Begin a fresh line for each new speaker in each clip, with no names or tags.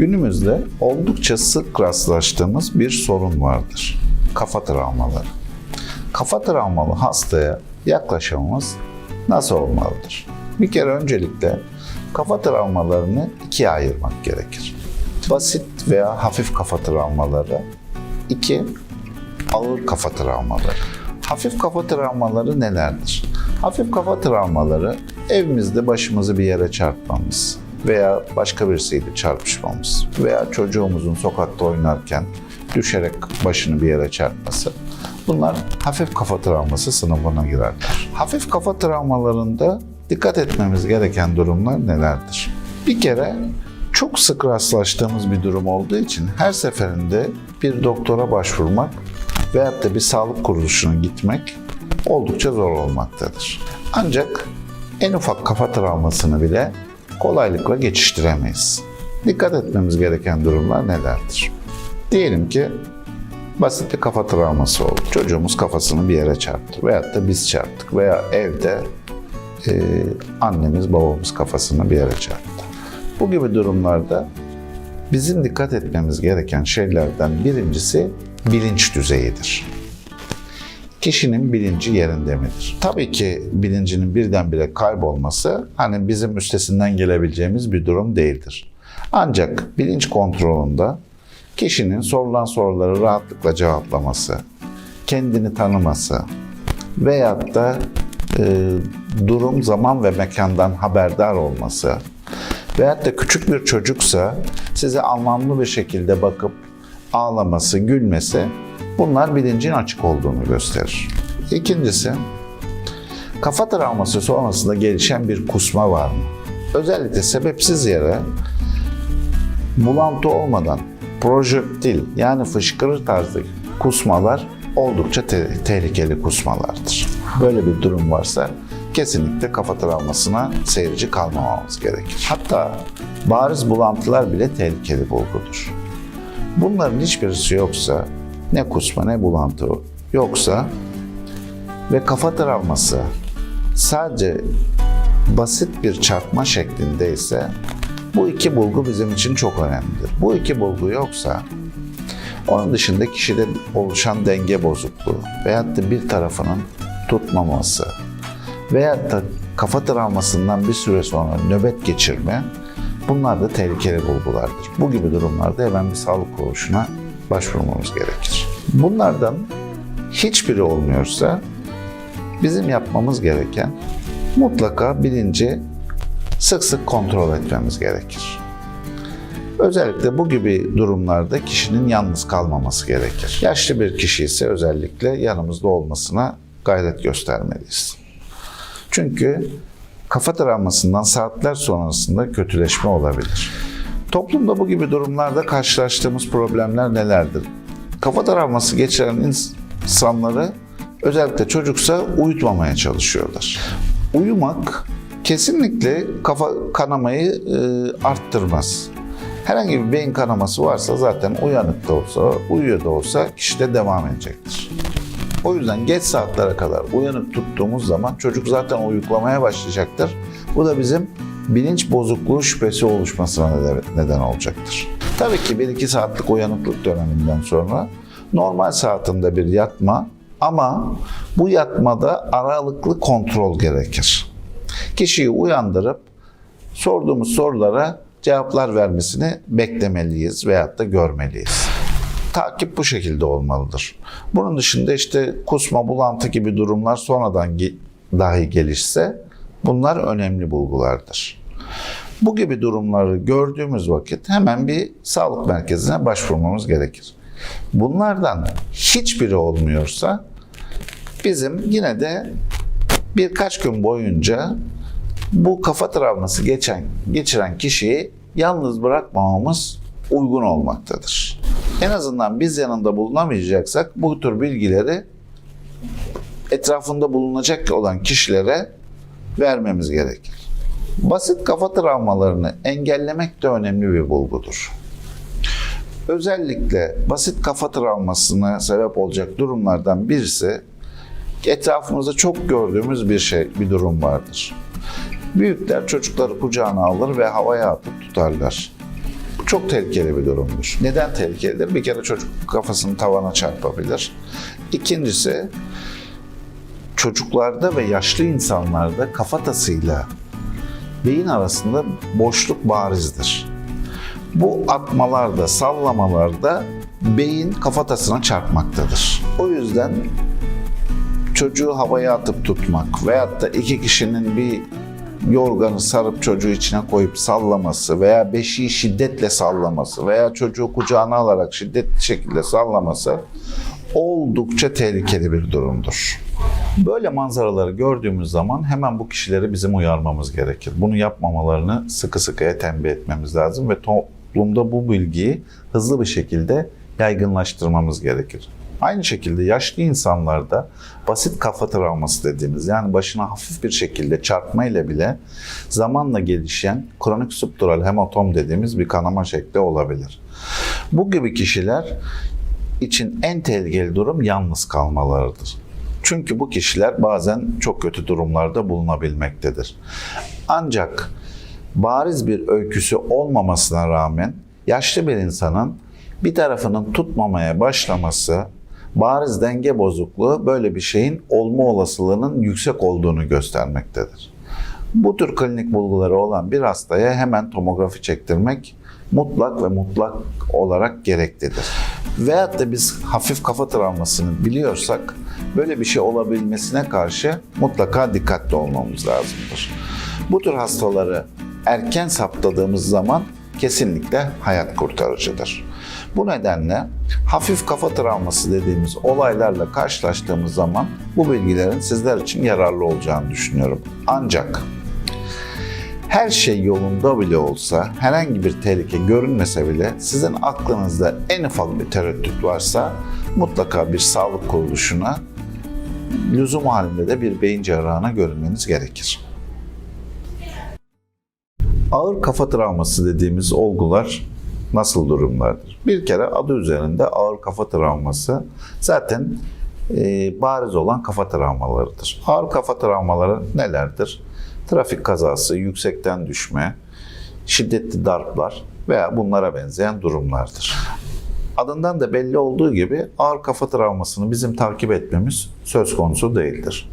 Günümüzde oldukça sık rastlaştığımız bir sorun vardır. Kafa travmaları. Kafa travmalı hastaya yaklaşımımız nasıl olmalıdır? Bir kere öncelikle kafa travmalarını ikiye ayırmak gerekir. Basit veya hafif kafa travmaları, iki ağır kafa travmaları. Hafif kafa travmaları nelerdir? Hafif kafa travmaları evimizde başımızı bir yere çarpmamız veya başka birisiyle çarpışmamız veya çocuğumuzun sokakta oynarken düşerek başını bir yere çarpması. Bunlar hafif kafa travması sınıfına girerler. Hafif kafa travmalarında dikkat etmemiz gereken durumlar nelerdir? Bir kere çok sık rastlaştığımız bir durum olduğu için her seferinde bir doktora başvurmak veyahut da bir sağlık kuruluşuna gitmek oldukça zor olmaktadır. Ancak en ufak kafa travmasını bile kolaylıkla geçiştiremeyiz. Dikkat etmemiz gereken durumlar nelerdir? Diyelim ki basit bir kafa travması oldu. Çocuğumuz kafasını bir yere çarptı veyahut da biz çarptık veya evde e, annemiz babamız kafasını bir yere çarptı. Bu gibi durumlarda bizim dikkat etmemiz gereken şeylerden birincisi bilinç düzeyidir. Kişinin bilinci yerinde midir? Tabii ki bilincinin birdenbire kaybolması hani bizim üstesinden gelebileceğimiz bir durum değildir. Ancak bilinç kontrolünde kişinin sorulan soruları rahatlıkla cevaplaması, kendini tanıması veyahut da e, durum, zaman ve mekandan haberdar olması veyahut da küçük bir çocuksa size anlamlı bir şekilde bakıp ağlaması, gülmesi bunlar bilincin açık olduğunu gösterir. İkincisi, kafa travması sonrasında gelişen bir kusma var mı? Özellikle sebepsiz yere bulantı olmadan projektil yani fışkırır tarzı kusmalar oldukça te- tehlikeli kusmalardır. Böyle bir durum varsa kesinlikle kafa travmasına seyirci kalmamamız gerekir. Hatta bariz bulantılar bile tehlikeli bulgudur. Bunların hiçbirisi yoksa ne kusma ne bulantı yoksa ve kafa travması sadece basit bir çarpma şeklindeyse bu iki bulgu bizim için çok önemlidir. Bu iki bulgu yoksa onun dışında kişide oluşan denge bozukluğu veyahut da bir tarafının tutmaması veyahut da kafa travmasından bir süre sonra nöbet geçirme bunlar da tehlikeli bulgulardır. Bu gibi durumlarda hemen bir sağlık kuruluşuna başvurmamız gerekir. Bunlardan hiçbiri olmuyorsa bizim yapmamız gereken mutlaka bilinci sık sık kontrol etmemiz gerekir. Özellikle bu gibi durumlarda kişinin yalnız kalmaması gerekir. Yaşlı bir kişi ise özellikle yanımızda olmasına gayret göstermeliyiz. Çünkü kafa travmasından saatler sonrasında kötüleşme olabilir. Toplumda bu gibi durumlarda karşılaştığımız problemler nelerdir? Kafa travması geçiren insanları özellikle çocuksa uyutmamaya çalışıyorlar. Uyumak kesinlikle kafa kanamayı e, arttırmaz. Herhangi bir beyin kanaması varsa zaten uyanık da olsa, uyuyor da olsa kişide devam edecektir. O yüzden geç saatlere kadar uyanık tuttuğumuz zaman çocuk zaten uyuklamaya başlayacaktır. Bu da bizim bilinç bozukluğu şüphesi oluşmasına neden- olacaktır. Tabii ki 1-2 saatlik uyanıklık döneminden sonra normal saatinde bir yatma ama bu yatmada aralıklı kontrol gerekir. Kişiyi uyandırıp sorduğumuz sorulara cevaplar vermesini beklemeliyiz veyahut da görmeliyiz. Takip bu şekilde olmalıdır. Bunun dışında işte kusma, bulantı gibi durumlar sonradan dahi gelişse bunlar önemli bulgulardır. Bu gibi durumları gördüğümüz vakit hemen bir sağlık merkezine başvurmamız gerekir. Bunlardan hiçbiri olmuyorsa bizim yine de birkaç gün boyunca bu kafa travması geçen geçiren kişiyi yalnız bırakmamamız uygun olmaktadır. En azından biz yanında bulunamayacaksak bu tür bilgileri etrafında bulunacak olan kişilere vermemiz gerekir. Basit kafa travmalarını engellemek de önemli bir bulgudur. Özellikle basit kafa travmasına sebep olacak durumlardan birisi etrafımızda çok gördüğümüz bir şey, bir durum vardır. Büyükler çocukları kucağına alır ve havaya atıp tutarlar. çok tehlikeli bir durumdur. Neden tehlikelidir? Bir kere çocuk kafasını tavana çarpabilir. İkincisi çocuklarda ve yaşlı insanlarda kafatasıyla beyin arasında boşluk barizdir. Bu atmalarda, sallamalarda beyin kafatasına çarpmaktadır. O yüzden çocuğu havaya atıp tutmak veyahut da iki kişinin bir yorganı sarıp çocuğu içine koyup sallaması veya beşiği şiddetle sallaması veya çocuğu kucağına alarak şiddetli şekilde sallaması oldukça tehlikeli bir durumdur. Böyle manzaraları gördüğümüz zaman hemen bu kişileri bizim uyarmamız gerekir. Bunu yapmamalarını sıkı sıkıya tembih etmemiz lazım ve toplumda bu bilgiyi hızlı bir şekilde yaygınlaştırmamız gerekir. Aynı şekilde yaşlı insanlarda basit kafa travması dediğimiz yani başına hafif bir şekilde çarpma ile bile zamanla gelişen kronik subdural hematom dediğimiz bir kanama şekli olabilir. Bu gibi kişiler için en tehlikeli durum yalnız kalmalarıdır. Çünkü bu kişiler bazen çok kötü durumlarda bulunabilmektedir. Ancak bariz bir öyküsü olmamasına rağmen yaşlı bir insanın bir tarafının tutmamaya başlaması, bariz denge bozukluğu böyle bir şeyin olma olasılığının yüksek olduğunu göstermektedir. Bu tür klinik bulguları olan bir hastaya hemen tomografi çektirmek mutlak ve mutlak olarak gereklidir. Veyahut da biz hafif kafa travmasını biliyorsak böyle bir şey olabilmesine karşı mutlaka dikkatli olmamız lazımdır. Bu tür hastaları erken saptadığımız zaman kesinlikle hayat kurtarıcıdır. Bu nedenle hafif kafa travması dediğimiz olaylarla karşılaştığımız zaman bu bilgilerin sizler için yararlı olacağını düşünüyorum. Ancak her şey yolunda bile olsa, herhangi bir tehlike görünmese bile sizin aklınızda en ufak bir tereddüt varsa mutlaka bir sağlık kuruluşuna lüzum halinde de bir beyin cerrahına görünmeniz gerekir. Ağır kafa travması dediğimiz olgular nasıl durumlardır? Bir kere adı üzerinde ağır kafa travması zaten e, bariz olan kafa travmalarıdır. Ağır kafa travmaları nelerdir? Trafik kazası, yüksekten düşme, şiddetli darplar veya bunlara benzeyen durumlardır. Adından da belli olduğu gibi ağır kafa travmasını bizim takip etmemiz söz konusu değildir.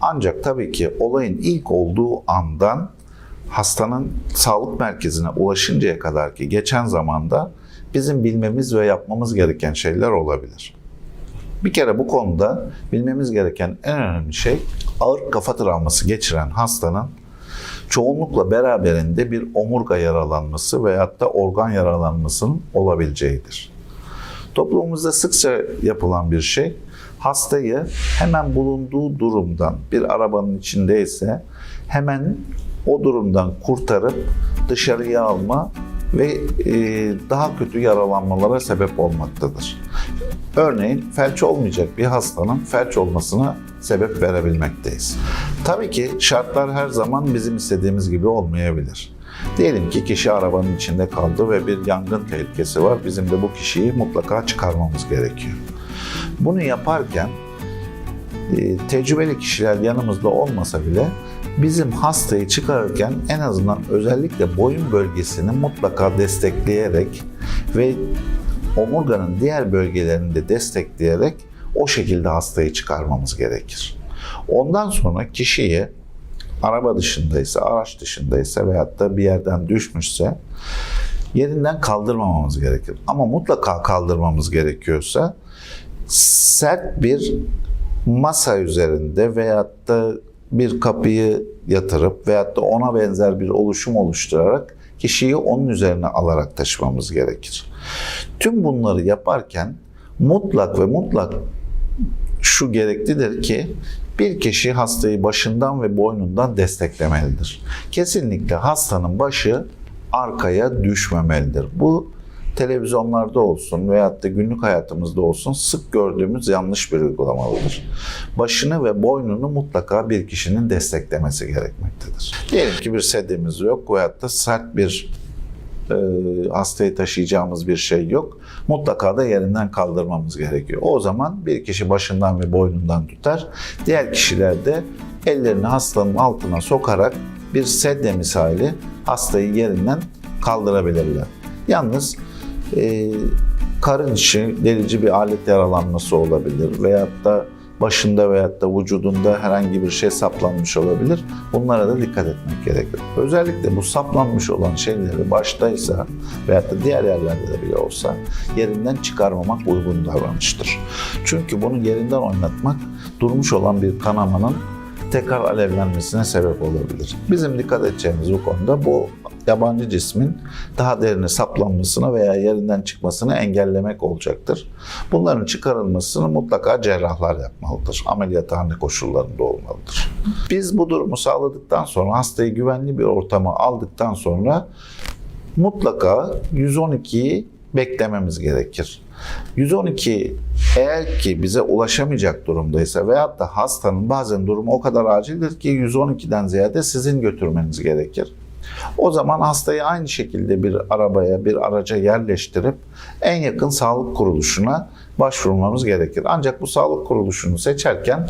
Ancak tabii ki olayın ilk olduğu andan hastanın sağlık merkezine ulaşıncaya kadar ki geçen zamanda bizim bilmemiz ve yapmamız gereken şeyler olabilir. Bir kere bu konuda bilmemiz gereken en önemli şey ağır kafa travması geçiren hastanın çoğunlukla beraberinde bir omurga yaralanması veyahut da organ yaralanmasının olabileceğidir. Toplumumuzda sıkça yapılan bir şey hastayı hemen bulunduğu durumdan bir arabanın içindeyse hemen o durumdan kurtarıp dışarıya alma ve e, daha kötü yaralanmalara sebep olmaktadır. Örneğin felç olmayacak bir hastanın felç olmasına sebep verebilmekteyiz. Tabii ki şartlar her zaman bizim istediğimiz gibi olmayabilir. Diyelim ki kişi arabanın içinde kaldı ve bir yangın tehlikesi var. Bizim de bu kişiyi mutlaka çıkarmamız gerekiyor. Bunu yaparken e, tecrübeli kişiler yanımızda olmasa bile bizim hastayı çıkarırken en azından özellikle boyun bölgesini mutlaka destekleyerek ve omurganın diğer bölgelerini de destekleyerek o şekilde hastayı çıkarmamız gerekir. Ondan sonra kişiyi araba dışındaysa, araç dışındaysa veyahut da bir yerden düşmüşse yerinden kaldırmamamız gerekir. Ama mutlaka kaldırmamız gerekiyorsa sert bir masa üzerinde veyahut da bir kapıyı yatırıp veyahut da ona benzer bir oluşum oluşturarak kişiyi onun üzerine alarak taşımamız gerekir. Tüm bunları yaparken mutlak ve mutlak şu gereklidir ki bir kişi hastayı başından ve boynundan desteklemelidir. Kesinlikle hastanın başı arkaya düşmemelidir. Bu televizyonlarda olsun veyahut da günlük hayatımızda olsun sık gördüğümüz yanlış bir uygulamalıdır. Başını ve boynunu mutlaka bir kişinin desteklemesi gerekmektedir. Diyelim ki bir sedimiz yok veyahut da sert bir e, hastayı taşıyacağımız bir şey yok. Mutlaka da yerinden kaldırmamız gerekiyor. O zaman bir kişi başından ve boynundan tutar. Diğer kişiler de ellerini hastanın altına sokarak bir sedye misali hastayı yerinden kaldırabilirler. Yalnız e, karın içi delici bir alet yaralanması olabilir veyahut da başında veyahut da vücudunda herhangi bir şey saplanmış olabilir. Bunlara da dikkat etmek gerekir. Özellikle bu saplanmış olan şeyleri baştaysa veyahut da diğer yerlerde de bile olsa yerinden çıkarmamak uygun davranıştır. Çünkü bunu yerinden oynatmak durmuş olan bir kanamanın tekrar alevlenmesine sebep olabilir. Bizim dikkat edeceğimiz bu konuda bu yabancı cismin daha derine saplanmasını veya yerinden çıkmasını engellemek olacaktır. Bunların çıkarılmasını mutlaka cerrahlar yapmalıdır. Ameliyathane koşullarında olmalıdır. Biz bu durumu sağladıktan sonra hastayı güvenli bir ortama aldıktan sonra mutlaka 112'yi beklememiz gerekir. 112 eğer ki bize ulaşamayacak durumdaysa veyahut da hastanın bazen durumu o kadar acildir ki 112'den ziyade sizin götürmeniz gerekir. O zaman hastayı aynı şekilde bir arabaya, bir araca yerleştirip en yakın sağlık kuruluşuna başvurmamız gerekir. Ancak bu sağlık kuruluşunu seçerken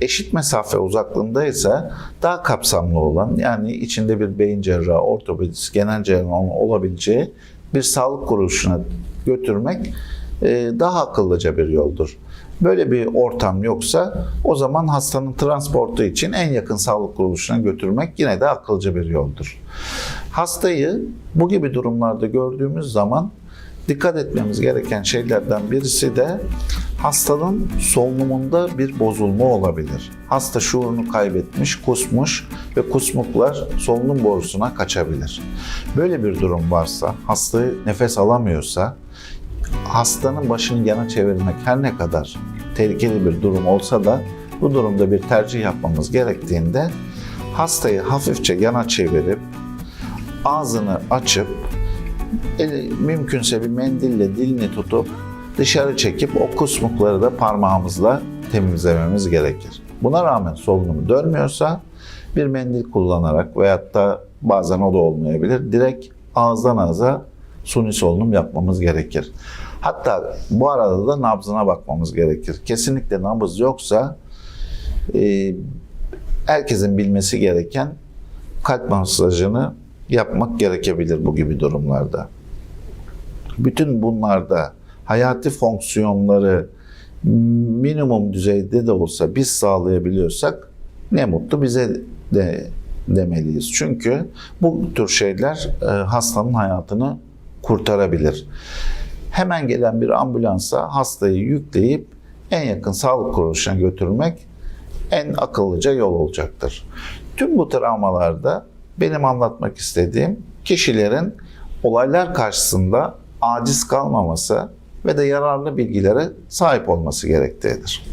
eşit mesafe uzaklığındaysa daha kapsamlı olan yani içinde bir beyin cerrahı, ortopedist, genel cerrahın olabileceği bir sağlık kuruluşuna götürmek e, daha akıllıca bir yoldur. Böyle bir ortam yoksa o zaman hastanın transportu için en yakın sağlık kuruluşuna götürmek yine de akılcı bir yoldur. Hastayı bu gibi durumlarda gördüğümüz zaman dikkat etmemiz gereken şeylerden birisi de hastanın solunumunda bir bozulma olabilir. Hasta şuurunu kaybetmiş, kusmuş ve kusmuklar solunum borusuna kaçabilir. Böyle bir durum varsa, hasta nefes alamıyorsa, hastanın başını yana çevirmek her ne kadar tehlikeli bir durum olsa da bu durumda bir tercih yapmamız gerektiğinde hastayı hafifçe yana çevirip ağzını açıp eli, mümkünse bir mendille dilini tutup dışarı çekip o kusmukları da parmağımızla temizlememiz gerekir. Buna rağmen solunumu dönmüyorsa bir mendil kullanarak veyahut da bazen o da olmayabilir. Direkt ağızdan ağza suni solunum yapmamız gerekir. Hatta bu arada da nabzına bakmamız gerekir. Kesinlikle nabız yoksa e, herkesin bilmesi gereken kalp masajını yapmak gerekebilir bu gibi durumlarda. Bütün bunlarda hayati fonksiyonları minimum düzeyde de olsa biz sağlayabiliyorsak ne mutlu bize de demeliyiz. Çünkü bu tür şeyler e, hastanın hayatını kurtarabilir. Hemen gelen bir ambulansa hastayı yükleyip en yakın sağlık kuruluşuna götürmek en akıllıca yol olacaktır. Tüm bu travmalarda benim anlatmak istediğim kişilerin olaylar karşısında aciz kalmaması ve de yararlı bilgilere sahip olması gerektiğidir.